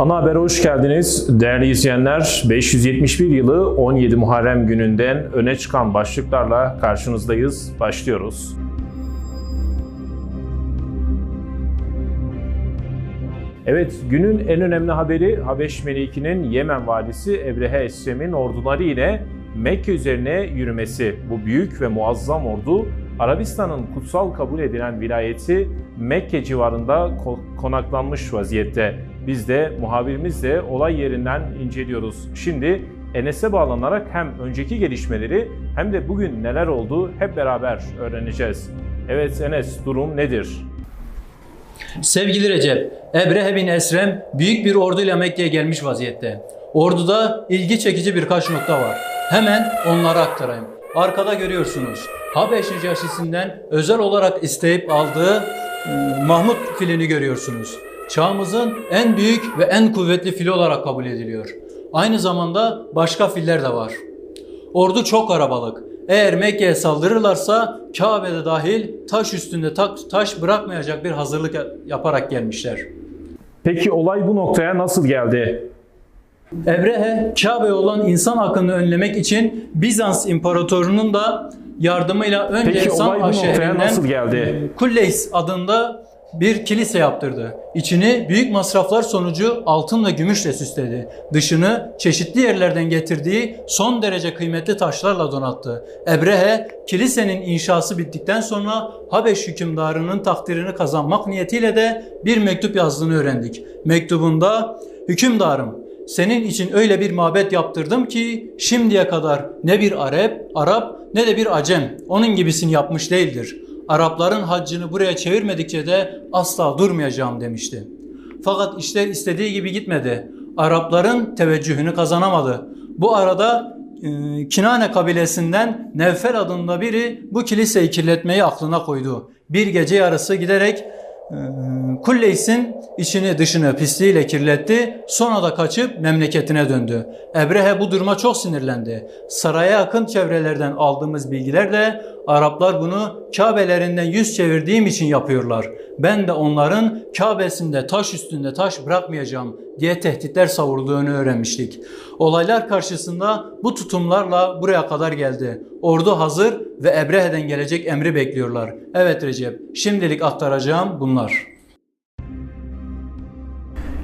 Ana Haber'e hoş geldiniz. Değerli izleyenler, 571 yılı 17 Muharrem gününden öne çıkan başlıklarla karşınızdayız. Başlıyoruz. Evet, günün en önemli haberi Habeş Meliki'nin Yemen valisi Ebrehe Esrem'in orduları ile Mekke üzerine yürümesi. Bu büyük ve muazzam ordu Arabistan'ın kutsal kabul edilen vilayeti Mekke civarında ko- konaklanmış vaziyette. Biz de muhabirimizle olay yerinden inceliyoruz. Şimdi Enes'e bağlanarak hem önceki gelişmeleri hem de bugün neler oldu hep beraber öğreneceğiz. Evet Enes durum nedir? Sevgili Recep, Ebrehe bin Esrem büyük bir orduyla Mekke'ye gelmiş vaziyette. Orduda ilgi çekici birkaç nokta var. Hemen onları aktarayım. Arkada görüyorsunuz. Habeş Necaşisi'nden özel olarak isteyip aldığı ıı, Mahmut filini görüyorsunuz. Çağımızın en büyük ve en kuvvetli fili olarak kabul ediliyor. Aynı zamanda başka filler de var. Ordu çok karabalık. Eğer Mekke'ye saldırırlarsa Kabe'de dahil taş üstünde ta- taş bırakmayacak bir hazırlık ya- yaparak gelmişler. Peki olay bu noktaya nasıl geldi? Ebrehe, Kabe'ye olan insan akını önlemek için Bizans İmparatorunun da yardımıyla önce Peki olay San'a bu noktaya şehrinden nasıl geldi? Kulleys adında bir kilise yaptırdı. İçini büyük masraflar sonucu altın ve gümüşle süsledi. Dışını çeşitli yerlerden getirdiği son derece kıymetli taşlarla donattı. Ebrehe, kilisenin inşası bittikten sonra Habeş hükümdarının takdirini kazanmak niyetiyle de bir mektup yazdığını öğrendik. Mektubunda, hükümdarım senin için öyle bir mabet yaptırdım ki şimdiye kadar ne bir Arap, Arap ne de bir Acem onun gibisini yapmış değildir. Arapların haccını buraya çevirmedikçe de asla durmayacağım demişti. Fakat işler istediği gibi gitmedi. Arapların teveccühünü kazanamadı. Bu arada e, Kinane kabilesinden Nevfel adında biri bu kiliseyi kirletmeyi aklına koydu. Bir gece yarısı giderek Kulleys'in içini dışını pisliğiyle kirletti. Sonra da kaçıp memleketine döndü. Ebrehe bu duruma çok sinirlendi. Saraya yakın çevrelerden aldığımız bilgilerle Araplar bunu Kabe'lerinden yüz çevirdiğim için yapıyorlar. Ben de onların Kabe'sinde taş üstünde taş bırakmayacağım diye tehditler savurduğunu öğrenmiştik. Olaylar karşısında bu tutumlarla buraya kadar geldi. Ordu hazır ve Ebrehe'den gelecek emri bekliyorlar. Evet Recep, şimdilik aktaracağım bunlar.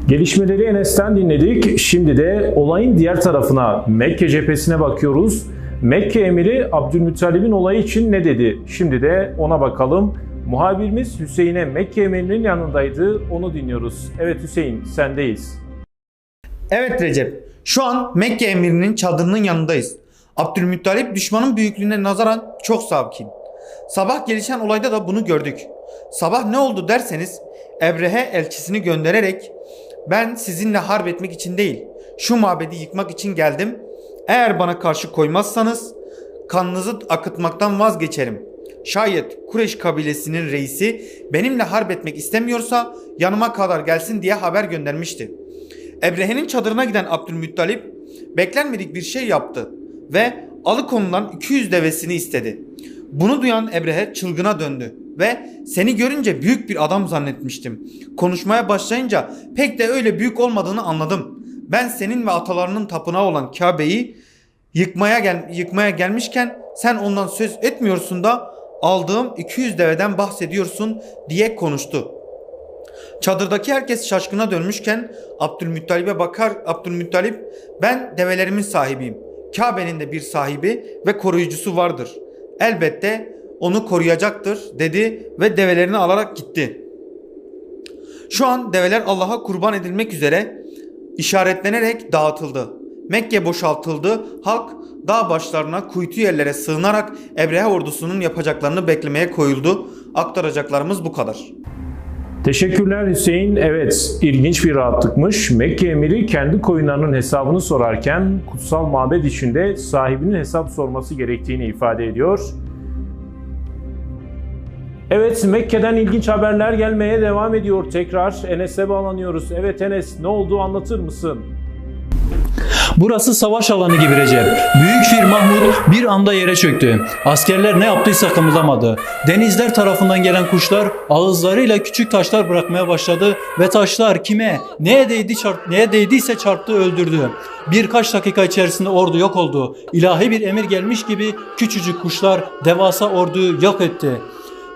Gelişmeleri Enes'ten dinledik. Şimdi de olayın diğer tarafına Mekke cephesine bakıyoruz. Mekke emiri Abdülmuttalib'in olayı için ne dedi? Şimdi de ona bakalım. Muhabirimiz Hüseyin'e Mekke emirinin yanındaydı. Onu dinliyoruz. Evet Hüseyin sendeyiz. Evet Recep. Şu an Mekke emirinin çadırının yanındayız. Abdülmuttalip düşmanın büyüklüğüne nazaran çok sakin. Sabah gelişen olayda da bunu gördük. Sabah ne oldu derseniz Ebrehe elçisini göndererek ben sizinle harp etmek için değil şu mabedi yıkmak için geldim. Eğer bana karşı koymazsanız kanınızı akıtmaktan vazgeçerim. Şayet Kureş kabilesinin reisi benimle harp etmek istemiyorsa yanıma kadar gelsin diye haber göndermişti. Ebrehe'nin çadırına giden Abdülmuttalip beklenmedik bir şey yaptı ve alıkonulan 200 devesini istedi. Bunu duyan Ebrehe çılgına döndü ve seni görünce büyük bir adam zannetmiştim. Konuşmaya başlayınca pek de öyle büyük olmadığını anladım. Ben senin ve atalarının tapınağı olan Kabe'yi yıkmaya gel yıkmaya gelmişken sen ondan söz etmiyorsun da aldığım 200 deveden bahsediyorsun diye konuştu. Çadırdaki herkes şaşkına dönmüşken Abdülmuttalip'e bakar Abdülmuttalip ben develerimin sahibiyim. Kabe'nin de bir sahibi ve koruyucusu vardır. Elbette onu koruyacaktır dedi ve develerini alarak gitti. Şu an develer Allah'a kurban edilmek üzere işaretlenerek dağıtıldı. Mekke boşaltıldı. Halk dağ başlarına kuytu yerlere sığınarak Ebrehe ordusunun yapacaklarını beklemeye koyuldu. Aktaracaklarımız bu kadar. Teşekkürler Hüseyin. Evet, ilginç bir rahatlıkmış. Mekke emiri kendi koyunlarının hesabını sorarken kutsal mabed içinde sahibinin hesap sorması gerektiğini ifade ediyor. Evet, Mekke'den ilginç haberler gelmeye devam ediyor. Tekrar Enes'e bağlanıyoruz. Evet Enes, ne oldu anlatır mısın? Burası savaş alanı gibi Recep. Büyük Fir Mahmud bir anda yere çöktü. Askerler ne yaptıysa kımıldamadı. Denizler tarafından gelen kuşlar ağızlarıyla küçük taşlar bırakmaya başladı ve taşlar kime, neye değdi çarp, neye değdiyse çarptı öldürdü. Birkaç dakika içerisinde ordu yok oldu. İlahi bir emir gelmiş gibi küçücük kuşlar devasa orduyu yok etti.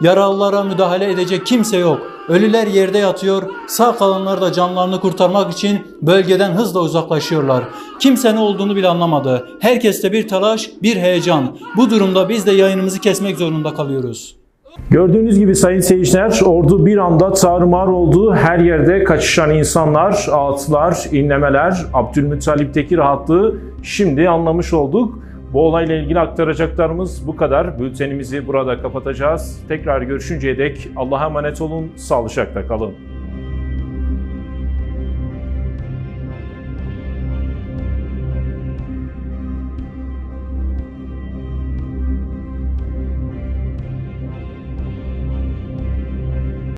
Yaralılara müdahale edecek kimse yok. Ölüler yerde yatıyor, sağ kalanlar da canlarını kurtarmak için bölgeden hızla uzaklaşıyorlar. Kimse ne olduğunu bile anlamadı. Herkeste bir telaş, bir heyecan. Bu durumda biz de yayınımızı kesmek zorunda kalıyoruz. Gördüğünüz gibi sayın seyirciler ordu bir anda tarumar oldu. Her yerde kaçışan insanlar, ağıtlar, inlemeler, Abdülmuttalip'teki rahatlığı şimdi anlamış olduk. Bu olayla ilgili aktaracaklarımız bu kadar. Bültenimizi burada kapatacağız. Tekrar görüşünceye dek Allah'a emanet olun, sağlıcakla kalın.